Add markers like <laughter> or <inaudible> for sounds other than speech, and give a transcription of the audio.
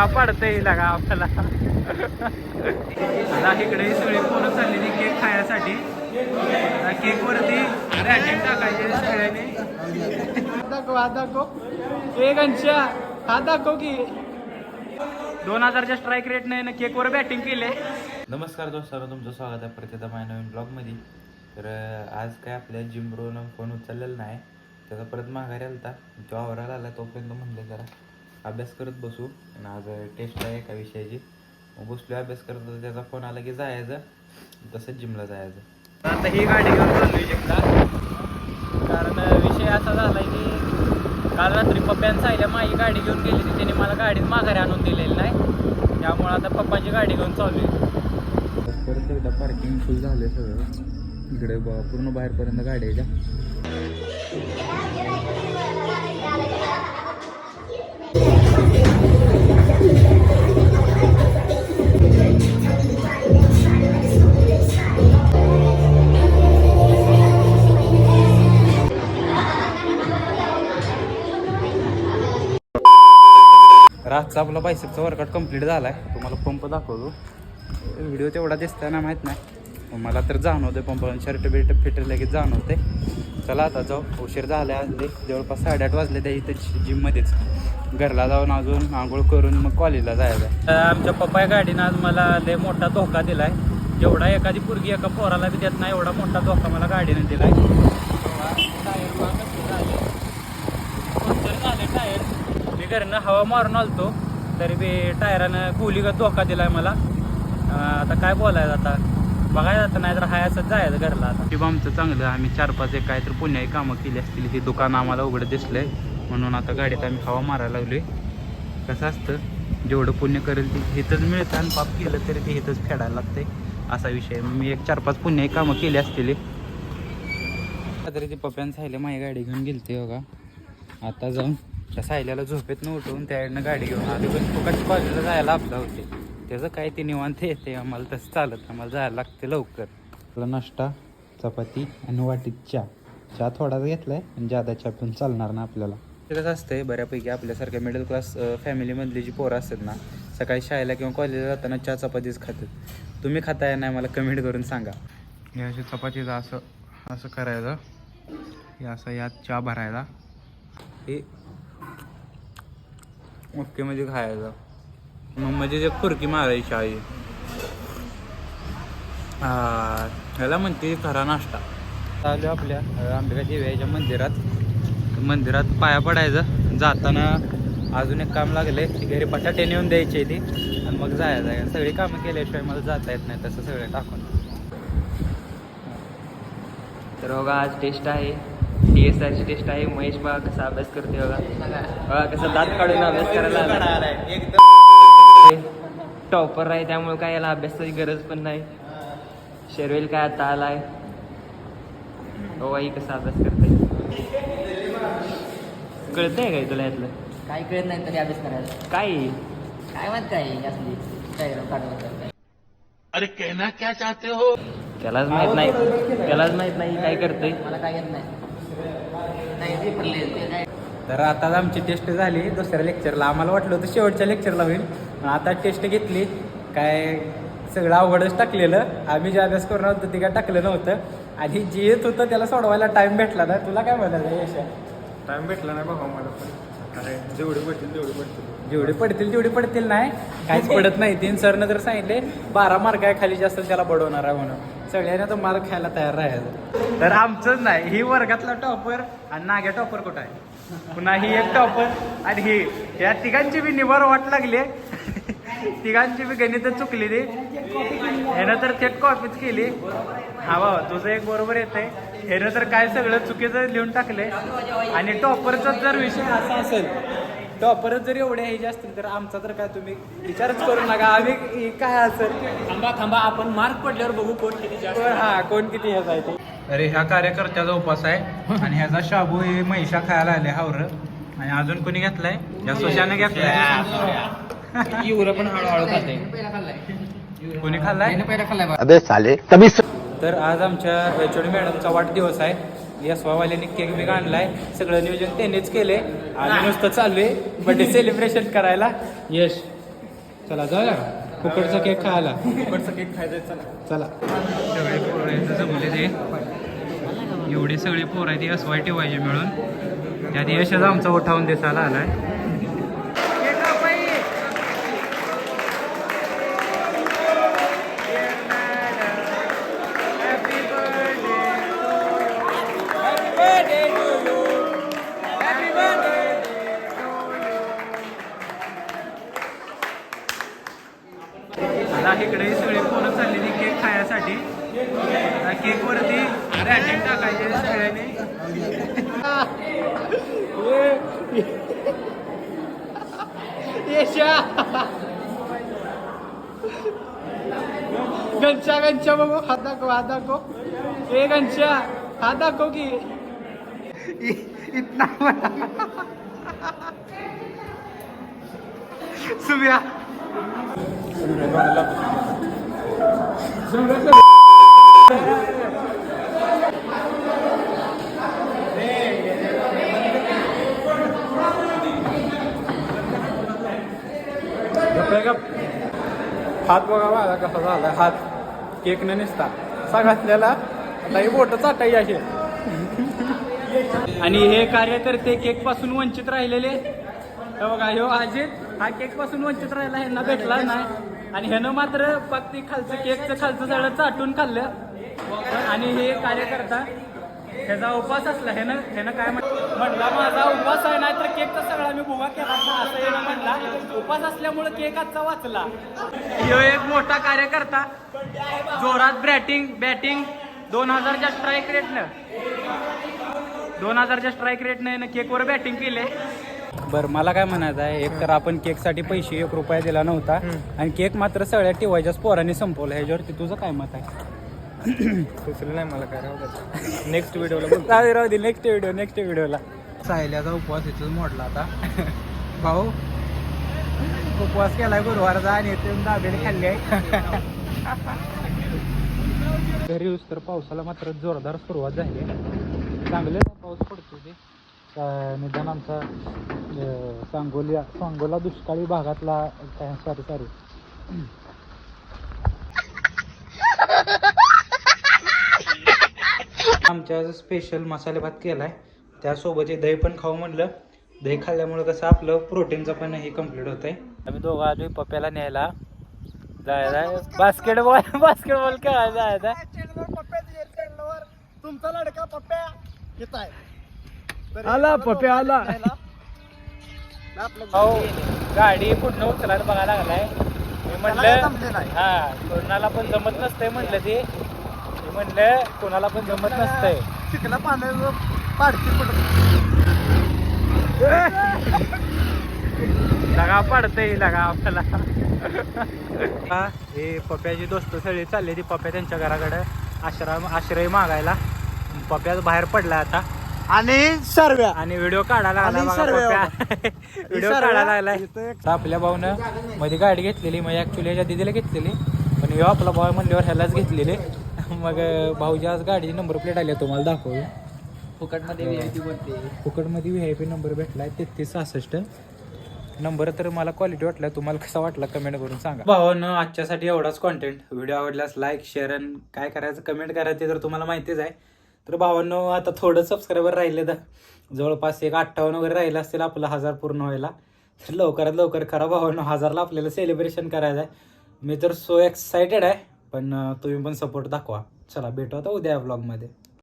गाव पडतंय लागा आपल्याला आता इकडे ही सगळी पोरं चाललेली केक खाण्यासाठी केक वरती रॅटिंग टाकायचे सगळ्यांनी. दाखव हात दाखव. एक अंशा हात दाखव की. दोन हजारच्या स्ट्राईक रेटने केकवर बॅटिंग केले नमस्कार दोस्तांनो तुमचं स्वागत आहे परत एकदा माझ्या नवीन ब्लॉगमध्ये तर आज काय आपल्या जिम ब्रोनं फोन उचललेला नाही. त्याचा परत माघारी आलता. तो आवरायला आला तोपर्यंत म्हणले जरा. अभ्यास करत बसू. आणि आज टेस्ट आहे एका विषयाची. मग बसलो अभ्यास करत होतो. त्याचा फोन आला की जायचं. तसंच जिमला जायचं. आता ही गाडी घेऊन चाललोय जिमला कारण विषय असा झालाय की काल रात्री पप्प्यानं सांगितलं माझी गाडी घेऊन गेली ती त्याने मला गाडीत माघारी आणून दिलेली नाही. त्यामुळे आता पप्पाची गाडी घेऊन चालू आहे परत एकदा पार्किंग फुल झालं सगळं. इकडे पूर्ण बाहेरपर्यंत गाडी आहे त्या आजचा आपला बायसेपचा वर्कआउट कंप्लीट झाला आहे तुम्हाला पंप दाखवतो. व्हिडिओ तेवढा दिसताना ना माहीत नाही. मला तर जाणवते पंपावरून शर्ट बिर्ट फिट लगेच जाणवते चला आता जाऊ. उशीर झाला आहे जवळपास साडेआठ वाजले त्या इथं जिममध्येच घरला जाऊन अजून आंघोळ करून मग कॉलेजला जायचं आमच्या पप्पा गाडीनं आज मला लय मोठा धोका दिला आहे जेवढा एखादी पोरगी एका पोराला बी देत नाही एवढा मोठा धोका मला गाडीनं दिला आहे पंक्चर झाले टायर मी घरनं हवा मारून आलतो. तरी बी टायरानं गोलीगत धोका दिलाय मला. आता काय बोलायचं आता? बघायचं आता नाही तर हाय असं जायचं घरला आता. टिप आमचं चांगलं आम्ही चार पाच एक काहीतरी तर पुण्याही कामं केली असतील. हे दुकान आम्हाला उघडं दिसलंय. म्हणून आता गाडीत आम्ही हवा मारायला लागलोय. कसं असतं? जेवढं पुण्य करेल ते इथंच मिळतं आणि पाप केलं तरी ते इथंच फेडायला लागतंय. असा विषय मी एक चार पाच पुण्याही कामं केली असतील. तरी ते पप्प्यानं सायले माझी गाडी घेऊन गेलते बघा. आता जाऊन त्या सायल्याला झोपेत न उठवून त्याकडनं गाडी घेऊन आली. पण फुकट कॉलेजला जायला आपला होते. त्याचं काय ते निवांत येते आम्हाला तसं चालत आम्हाला जायला लागते लवकर. आपला नाश्ता चपाती आणि वाटीत चहा. चहा थोडाच घेतलाय आणि जादा चहा पण चालणार ना आपल्याला. ते कसं असतंय बऱ्यापैकी आपल्यासारख्या मिडल क्लास फॅमिलीमधली जी पोरं असतात ना सकाळी शाळेला किंवा कॉलेजला जाताना चहा चपातीच खातात. तुम्ही खाताय नाही मला कमेंट करून सांगा. हे अशी चपातीचं असं असं करायचं. हे असं यात चहा भरायचा हे ओके म्हणजे खायचं मग म्हणजे ते खुरकी मारायची आई ह्याला म्हणते खरा नाश्ता. चालू आपल्या अं, अंबिका देवीच्या मंदिरात. मंदिरात पाया पडायचं. जाताना अजून एक काम लागले की घरी बटाटे नेऊन द्यायचे ती आणि मग जायचं सगळी कामं केल्याशिवाय मला जाता येत नाही तसं सगळं टाकून. तर बघा आज टेस्ट आहे. टी एस आयची टेस्ट आहे. महेश बघा कसा अभ्यास करते बघा. बघा कसा दात काढून अभ्यास करायला टॉपर आहे त्यामुळे काय याला अभ्यासाची गरज पण नाही. शेरवेल काय आता आलाय? बघा ही कसा अभ्यास करते कळतंय काय तुला यातलं? काय कळत नाही तरी अभ्यास करायला. काय? काय म्हणत काय असली डायग्राम काढून त्यालाच माहीत नाही. त्यालाच माहीत नाही काय करतंय? मला काय येत नाही. ते तर आता आमची टेस्ट झाली. दुसऱ्या लेक्चरला आम्हाला वाटलं होतं शेवटच्या लेक्चरला होईल. पण आता टेस्ट घेतली. काय सगळं अवघडच टाकलेलं. आम्ही जे अभ्यास करणार होतो ते काय टाकलं नव्हतं. आणि जे येत होतं त्याला सोडवायला टाइम भेटला ना. तुला काय म्हणायचं यशा? टाइम भेटला नाही बघा मला पण. अरे जेवढे पडतील तेवढे पडतील. जेवढे पडतील तेवढे पडतील नाही. काहीच पडत नाही. तीन सरनं जर सांगितले बारा मार्क आहे खाली जास्त त्याला बडवणार आहे म्हणून. सगळ्यांना तर मार्क खायला तयार राहायचं तर आमचंच नाही. ही वर्गातला टॉपर आणि नाग्या टॉपर कुठं आहे? पुन्हा ही एक टॉपर आणि ही. या तिघांची बी निवार वाट लागली. तिघांची बी गणित चुकलेली ह्यानं तर थेट कॉपीच केली. हा बाबा तुझं एक बरोबर येतंय. ह्यानं तर काय सगळं चुकीचं लिहून टाकलंय. आणि टॉपरचा जर विषय असा असेल टॉपरच जर एवढे ह्याचे असतील तर आमचा तर काय तुम्ही विचारच करू नका. आम्ही काय असेल थांबा थांबा आपण मार्क पडल्यावर बघू कोण किती जास्त कोण- हा कोण किती ह्याचा आहे ते. अरे ह्या कार्यकर्त्याचा उपास आहे आणि ह्याचा शाबू हे महिषा खायला आले हावर. आणि अजून कोणी घेतलाय? या सुशाने घेतलाय. युवरं पण हळूहळू खाते कोणी खाल्लाय? पहिला खाल्लाय अबे साले तभी तर आज आमच्या एचओडी मॅडमचा वाढदिवस आहे. यशवावाल्याने केक बिक आणलाय. सगळं नियोजन त्यांनीच केले आणि नुसतं चालू आहे बर्थडे सेलिब्रेशन करायला. यश चला जाऊया. फुकटचा केक खायला. फुकटचा केक खायचा चला. चला. सगळे पोरं इथं जमले ते. एवढी सगळी पोरं आहेत एस वाय टी वायचे मिळून. त्यात यशच आमचा उठावून दिसायला आलाय. गंचा गंचा बाबू हात दाखव हात दाखव ए गंचा हात दाखव की इतना सुम्या। हात बघा माझा कसा झाला हात केक न निसता सगळ्यातल्याला आता ही बोट चाटाई असे आणि हे कार्यकर्ते केकपासून वंचित राहिलेले. बघा ह्यो अजित हा केकपासून वंचित राहिला ह्यांना भेटला नाही. आणि ह्यानं मात्र फक्त खालचं केकचं खालचं झाडं चाटून खाल्लं. आणि हे कार्यकर्ता ह्याचा उपास असला ह्यानं ह्यानं काय म्हण- म्हणला माझा उपास आहे नाही तर केकचा सगळा मी भुगा केला असं यानं म्हणला उपास असल्यामुळे केक आजचा वाचला. ह्यो एक मोठा कार्यकर्ता. जोरात बॅटिंग बॅटिंग दोन हजारच्या स्ट्राईक रेटनं दोन हजारच्या स्ट्राईक रेटने केकवर बॅटिंग केले. बरं मला काय म्हणायचं आहे एक तर आपण केकसाठी पैसे एक रुपया दिला नव्हता. आणि केक मात्र सगळ्या टिवायच्याच पोरांनी संपवला. ह्याच्यावरती तुझं काय मत आहे? सुचलं नाही मला काय राहू नेक्स्ट व्हिडिओला राहू दे राहू दे. नेक्स्ट व्हिडिओ नेक्स्ट व्हिडिओला सायल्याचा उपवास इथंच मोडला आता. भाऊ उपवास केलाय गुरुवारचा आणि इथे येऊन दाबेली खाल्ली आहे. घरी येऊस तर पावसाला मात्र जोरदार सुरुवात झाली. आहे चांगले पाऊस पडतो ते. निदान आमचा सांगोलिया सांगोला दुष्काळी भागातला काय सॉरी सॉरी आमच्या स्पेशल मसाले भात केलाय. त्यासोबत हे दही पण खाऊ म्हणलं दही खाल्ल्यामुळे कसं आपलं प्रोटीनचं पण हे कंप्लीट होत आहे आम्ही दोघं आलोय पप्याला न्यायला. जायला बास्केटबॉल बास्केटबॉल खेळायला जायचा तुमचा लडका पप्प्या येत आहे आला पप्या आला. हो गाडी पुढनं उचलायला बघायला लागलाय. मी म्हणलं हा कोणाला पण जमत नसतंय म्हणलं ते. म्हणलं कोणाला पण जमत नसतंय. चिकला पाण्याचं पाडकी लगा पडतंय लगा आपल्याला. हा, हे पप्याची दोस्त सगळी चालली ती पप्या त्यांच्या घराकडे. आश्रम आश्रय मागायला. पप्याच बाहेर पडला आता. आणि सर्व्या. आणि व्हिडिओ काढायला सर्वे पप्या. व्हिडिओ <laughs> सर्वे काढायला तर आपल्या भाऊनं मध्ये गाडी घेतलेली म्हणजे ऍक्च्युली ह्याच्या दिदीला घेतलेली. पण ह्यो आपला भाऊ म्हणल्यावर ह्यालाच घेतलेले. मग भाऊजी आज गाडीची नंबर प्लेट आली आहे तुम्हाला दाखवू. फुकटमध्ये व्ही बोलते फुकटमध्ये व्ही आय पी नंबर भेटलाय तेहतीस सहासष्ट. नंबर तर मला क्वालिटी वाटला तुम्हाला कसा वाटला कमेंट करून सांगा. भावानं आजच्यासाठी एवढाच कॉन्टेंट व्हिडिओ आवडल्यास लाईक शेअर आणि काय करायचं कमेंट करायचं तर तुम्हाला माहितीच आहे. तर भावांनो आता थोडं सबस्क्रायबर राहिले तर जवळपास एक अठ्ठावन्न वगैरे राहिलं असतील आपला हजार पूर्ण व्हायला. तर लवकरात लवकर करा भावांनो हजारला आपल्याला सेलिब्रेशन करायचं आहे मी तर सो एक्सायटेड आहे. पण तुम्ही पण सपोर्ट दाखवा. चला भेटू आता उद्या ब्लॉगमध्ये